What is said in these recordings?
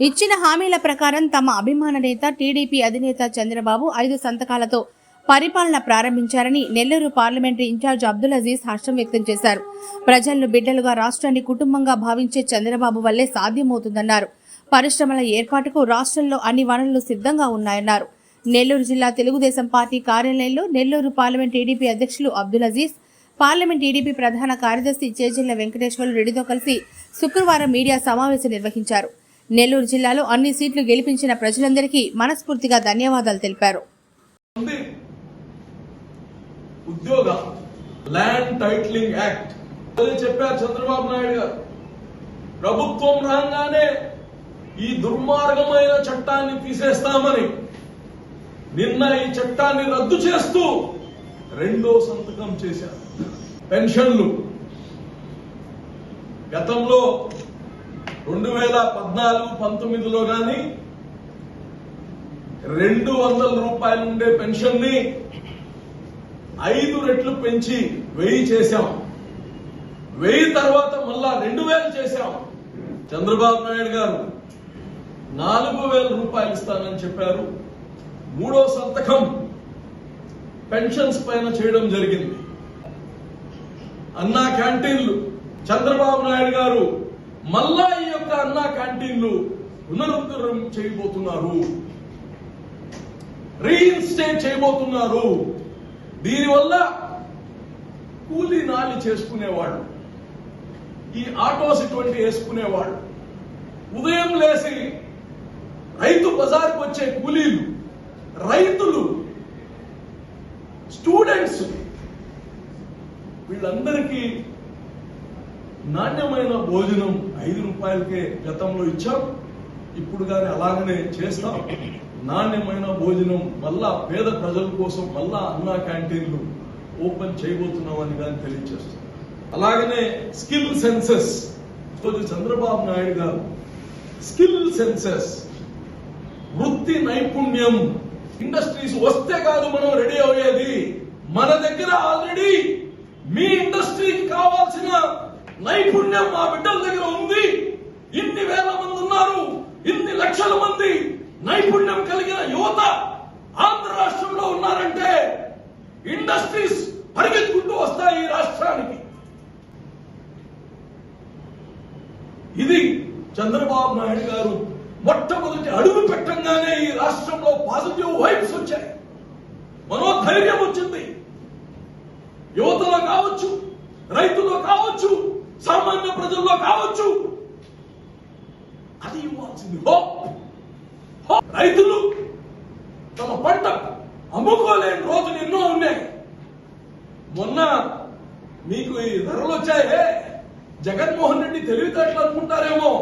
ఇచ్చిన హామీల ప్రకారం తమ అభిమాన నేత టీడీపీ అధినేత చంద్రబాబు ఐదు సంతకాలతో పరిపాలన ప్రారంభించారని Nellore parliamentary in charge Abdul Aziz హర్షం వ్యక్తం చేశారు. ప్రజలను బిడ్డలుగా రాష్ట్రాన్ని కుటుంబంగా భావించే చంద్రబాబు వల్లే సాధ్యమవుతుందన్నారు. పరిశ్రమల ఏర్పాటుకు రాష్ట్రంలో అన్ని వనరులు సిద్ధంగా ఉన్నాయన్నారు. నెల్లూరు జిల్లా తెలుగుదేశం పార్టీ కార్యాలయంలో నెల్లూరు పార్లమెంట్ టీడీపీ అధ్యక్షులు అబ్దుల్ అజీజ్ పార్లమెంట్ టీడీపీ ప్రధాన కార్యదర్శి చేజిల్ల వెంకటేశ్వర్లు రెడ్డితో కలిసి శుక్రవారం మీడియా సమావేశం నిర్వహించారు. నెల్లూరు జిల్లాలో అన్ని సీట్లు గెలిపించిన ప్రజలందరికీ మనస్ఫూర్తిగా ధన్యవాదాలు తెలిపారు. ఉద్యోగ ల్యాండ్ టైటిలింగ్ యాక్ట్ చెప్పారు చంద్రబాబు నాయుడు గారు. ప్రభుత్వం రాగానే ఈ దుర్మార్గమైన చట్టాన్ని తీసేస్తామని నిన్న ఈ చట్టాన్ని రద్దు చేస్తూ రెండో సంతకం చేశారు. పెన్షన్లు. గతంలో రెండు వేల పద్నాలుగు పంతొమ్మిదిలో గాని రెండు వందల రూపాయలు ఉండే పెన్షన్ని ఐదు రెట్లు పెంచి వెయ్యి చేశాం. వెయ్యి తర్వాత మళ్ళా రెండు వేలు చేశాం. చంద్రబాబు నాయుడు గారు నాలుగు వేల రూపాయలు ఇస్తానని చెప్పారు. మూడో సంతకం పెన్షన్స్ పైన చేయడం జరిగింది. అన్నా క్యాంటీన్లు. చంద్రబాబు నాయుడు గారు మళ్ళా ఈ యొక్క అన్నా క్యాంటీన్లు పునరుద్ధరణ చేయబోతున్నారు. రీఇన్స్టేట్ చేయబోతున్నారు. దీనివల్ల కూలీ నాలి చేసుకునేవాళ్ళు ఈ ఆటోస్ ఇటువంటి వేసుకునేవాళ్ళు ఉదయం లేసి రైతు బజార్కి వచ్చే కూలీలు రైతులు స్టూడెంట్స్ వీళ్ళందరికీ నాణ్యమైన భోజనం ఐదు రూపాయలకే గతంలో ఇచ్చాం. ఇప్పుడు కానీ అలాగనే చేస్తాం. నాణ్యమైన భోజనం మళ్ళా పేద ప్రజల కోసం మళ్ళా అన్నా క్యాంటీన్లు ఓపెన్ చేయబోతున్నామని కానీ తెలియజేస్తున్నాం అలాగనే స్కిల్ సెన్సెస్. రోజు చంద్రబాబు నాయుడు గారు స్కిల్ సెన్సెస్. వృత్తి నైపుణ్యం. ఇండస్ట్రీస్ వస్తే కాదు మనం రెడీ అయ్యేది. మన దగ్గర ఆల్రెడీ మీ ఇండస్ట్రీకి కావాల్సిన నైపుణ్యం మా బిడ్డల దగ్గర ఉంది. ఇన్ని వేల మంది ఉన్నారు ఇన్ని లక్షల మంది నైపుణ్యం కలిగిన యువత ఆంధ్ర రాష్ట్రంలో ఉన్నారంటే ఇండస్ట్రీస్ పరిగెత్తుకుంటూ వస్తాయి ఈ రాష్ట్రానికి. ఇది చంద్రబాబు నాయుడు గారు మొట్టమొదటి అడుగు పెట్టంగానే ఈ రాష్ట్రంలో పాజిటివ్ వైబ్స్ వచ్చాయి. మనోధైర్యం వచ్చింది. యువతలో కావచ్చు రైతులో కావచ్చు అది ఇవ్వాల్సింది హోప్ హోప్. రైతులు తమ పంట అమ్ముకోలేని రోజులు ఎన్నో ఉన్నాయి. మొన్న మీకు ఈ ధరలు వచ్చాయే. జగన్మోహన్ రెడ్డి తెలివితేటలు అనుకుంటారేమో.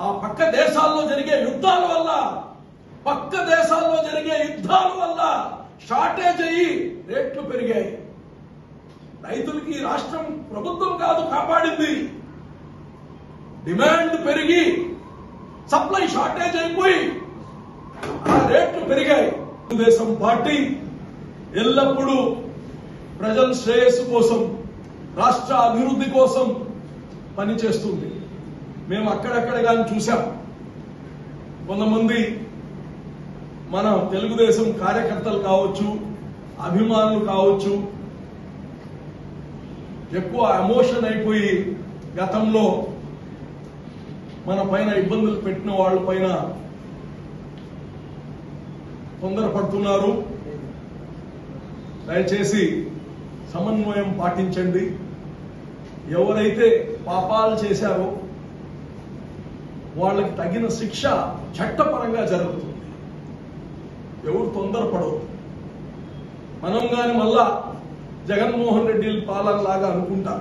ఆ పక్క దేశాల్లో జరిగే యుద్ధాల వల్ల పక్క దేశాల్లో జరిగే యుద్ధాల వల్ల షార్టేజ్ అయ్యి రేట్లు పెరిగాయి. రైతులకి రాష్ట్రం ప్రభుత్వం కాదు కాపాడింది. డిమాండ్ పెరిగి సప్లై షార్టేజ్ అయిపోయి ఆ రేట్లు పెరిగాయి. తెలుగుదేశం పార్టీ ఎల్లప్పుడూ ప్రజల శ్రేయస్సు కోసం రాష్ట్ర అభివృద్ధి కోసం పనిచేస్తుంది. మేము అక్కడక్కడ కానీ చూసాం కొంతమంది మన తెలుగుదేశం కార్యకర్తలు కావచ్చు అభిమానులు కావచ్చు ఎక్కువ ఎమోషన్ అయిపోయి గతంలో మన పైన ఇబ్బందులు పెట్టిన వాళ్ళ పైన తొందరపడుతున్నారు. దయచేసి సమన్వయం పాటించండి. ఎవరైతే పాపాలు చేశారో వాళ్ళకి తగిన శిక్ష చట్టపరంగా జరుగుతుంది. ఎవరు తొందరపడవు మనం కానీ మళ్ళా జగన్మోహన్ రెడ్డి పాలన లాగా అనుకుంటా.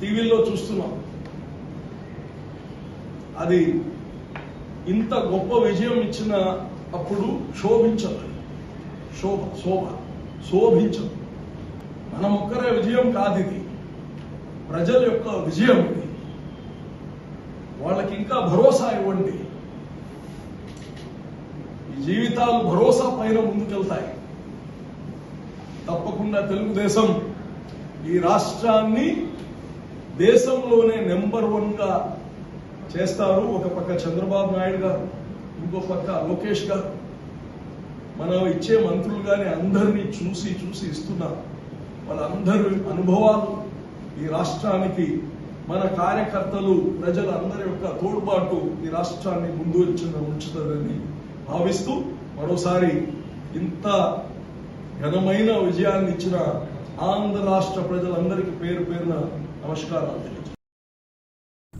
టీవీల్లో చూస్తున్నాం. అది ఇంత గొప్ప విజయం ఇచ్చిన అప్పుడు శోభించదు. శోభ శోభ శోభించదు. మనం ఒక్కరే విజయం కాదు ఇది. ప్రజల యొక్క విజయం ఇది. వాళ్ళకి ఇంకా భరోసా ఇవ్వండి. ఈ జీవితాలు భరోసా పైన ముందుకెళ్తాయి. తప్పకుండా తెలుగుదేశం ఈ రాష్ట్రాన్ని దేశంలోనే నెంబర్ వన్గా చేస్తారు ఒక పక్క చంద్రబాబు నాయుడు గారు ఇంకో పక్క లోకేష్ గారు మనం ఇచ్చే మంత్రులు కానీ అందరినీ చూసి చూసి ఇస్తున్నారు వాళ్ళందరి అనుభవాలు ఈ రాష్ట్రానికి మన కార్యకర్తలు ప్రజలందరి యొక్క తోడ్పాటు ఈ రాష్ట్రాన్ని ముందు వచ్చిన ఉంచుతుందని భావిస్తూ మరోసారి ఇంత ఘనమైన విజయాన్ని ఇచ్చిన ఆంధ్ర రాష్ట్ర ప్రజలందరికీ పేరు పేరున నమస్కారాలు.